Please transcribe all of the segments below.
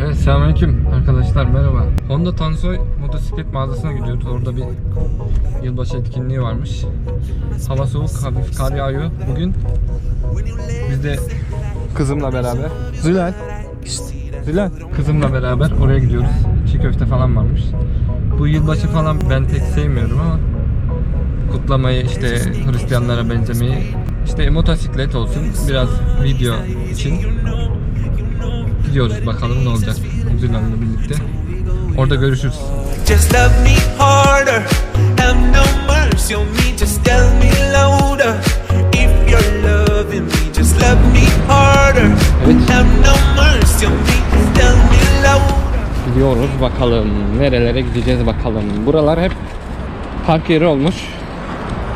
Evet selamünaleyküm arkadaşlar merhaba. Honda Tansoy motosiklet mağazasına gidiyoruz. Orada bir yılbaşı etkinliği varmış. Hava soğuk, hafif kar yağıyor bugün. Biz de kızımla beraber. Zülal. Zülal. Kızımla beraber oraya gidiyoruz. Çiğ köfte falan varmış. Bu yılbaşı falan ben pek sevmiyorum ama kutlamayı işte Hristiyanlara benzemeyi işte motosiklet olsun biraz video için gidiyoruz bakalım ne olacak Zülal'le birlikte. Orada görüşürüz. Just love me harder. Have no mercy on me. Just tell me louder. If you're loving me, just love me harder. Evet. Have no mercy on me. Just tell me louder. Gidiyoruz bakalım. Nerelere gideceğiz bakalım. Buralar hep park yeri olmuş.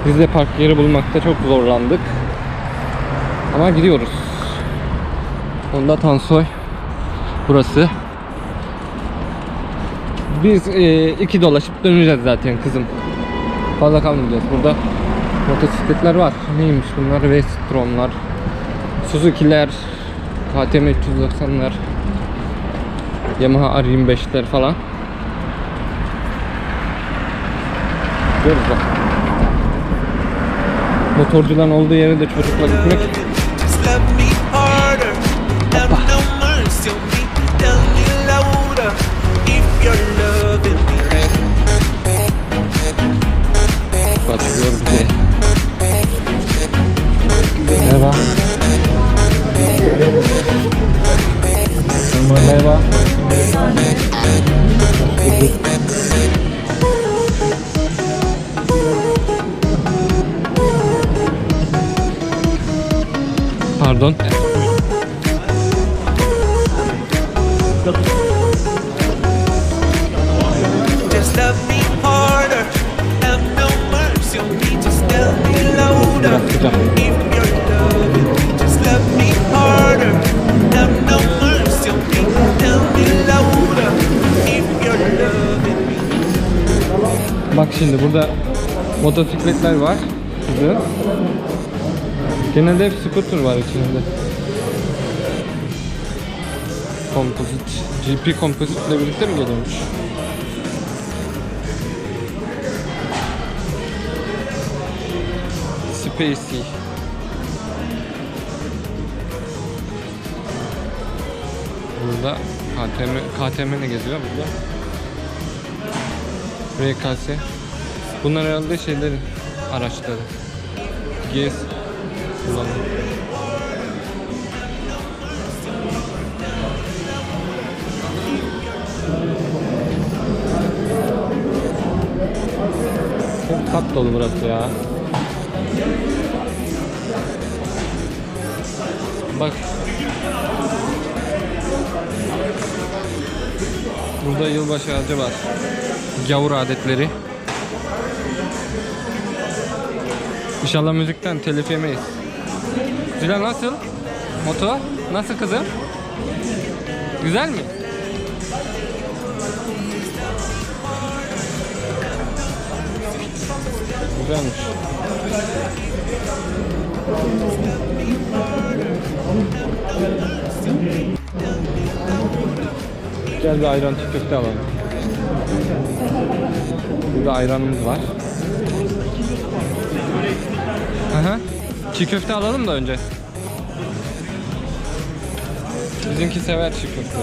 Biz de park yeri bulmakta çok zorlandık. Ama gidiyoruz. Honda Tansoy. Burası. Biz e, iki dolaşıp döneceğiz zaten kızım. Fazla kalmayacağız. Burada motosikletler var. Neymiş bunlar? Vestronlar. Suzuki'ler. KTM 390'lar. Yamaha R25'ler falan. Görürüz bak. Motorcuların olduğu yere de çocukla gitmek love me harder. Have no mercy on me. Tell me louder. If you're loving me. başlıyor bize. Merhaba. Merhaba. Me. Bak şimdi burada motosikletler var. Güzel. Genelde hep scooter var içinde. Kompozit. GP kompozitle birlikte mi geliyormuş? Spacey. Burada KTM, KTM ne geziyor burada? RKS. Bunlar herhalde şeylerin araçları. GS kullanıyor. Çok kat dolu burası ya. Bak. Burada yılbaşı ağacı var. Gavur adetleri. İnşallah müzikten telif yemeyiz. Zila nasıl? Moto? Nasıl kızım? Güzel mi? Güzelmiş. Gel bir ayran çiğ köfte alalım. Burada ayranımız var. Aha. Çiğ köfte alalım da önce. Bizimki sever çiğ köfte.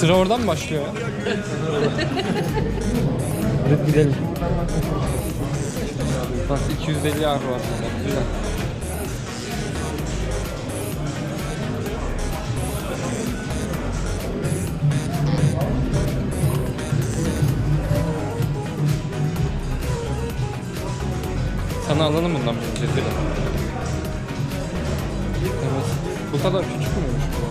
Sıra oradan mı başlıyor ya? Hadi gidelim. Bak 250 ar var. burada. Güzel. Sana alalım bundan bir cezire. Evet. Bu kadar küçük mü? Jesus feeling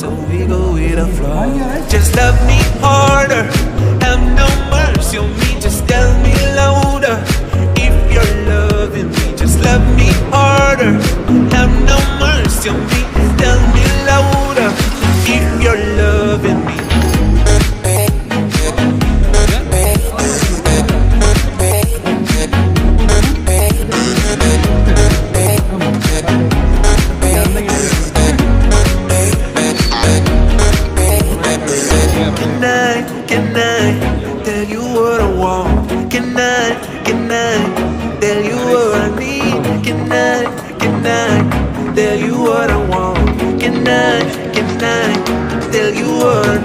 so we go with the flow. Just love me harder, have no mercy on me. Mercy on me. Tell me louder if you're loving me. Can I, can I world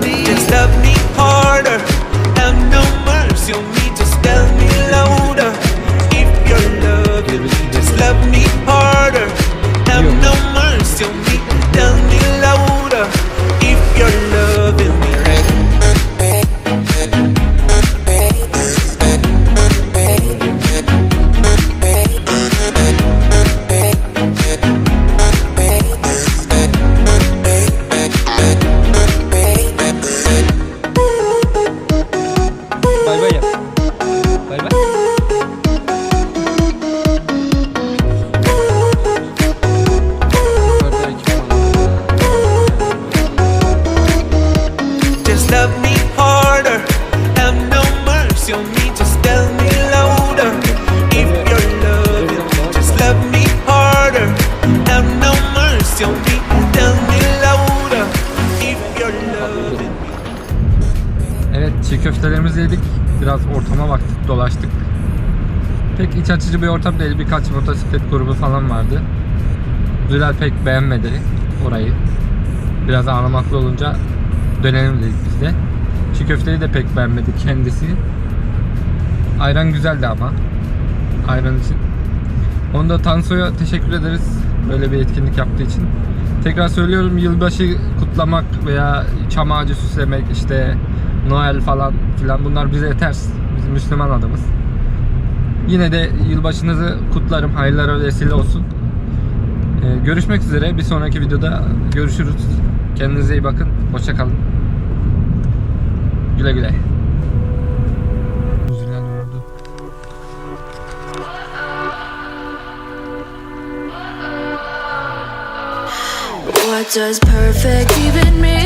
Biraz ortama baktık, dolaştık. Pek iç açıcı bir ortam değil. Birkaç motosiklet grubu falan vardı. Zülal pek beğenmedi orayı. Biraz ağlamaklı olunca dönelim dedik biz de. Çiğ köfteyi de pek beğenmedi kendisi. Ayran güzeldi ama. Ayran için. Onda Tanso'ya teşekkür ederiz. Böyle bir etkinlik yaptığı için. Tekrar söylüyorum yılbaşı kutlamak veya çam ağacı süslemek işte Noel falan filan bunlar bize ters. Biz Müslüman adamız. Yine de yılbaşınızı kutlarım. Hayırlara vesile olsun. Ee, görüşmek üzere. Bir sonraki videoda görüşürüz. Kendinize iyi bakın. Hoşça kalın. Güle güle. What does perfect even mean?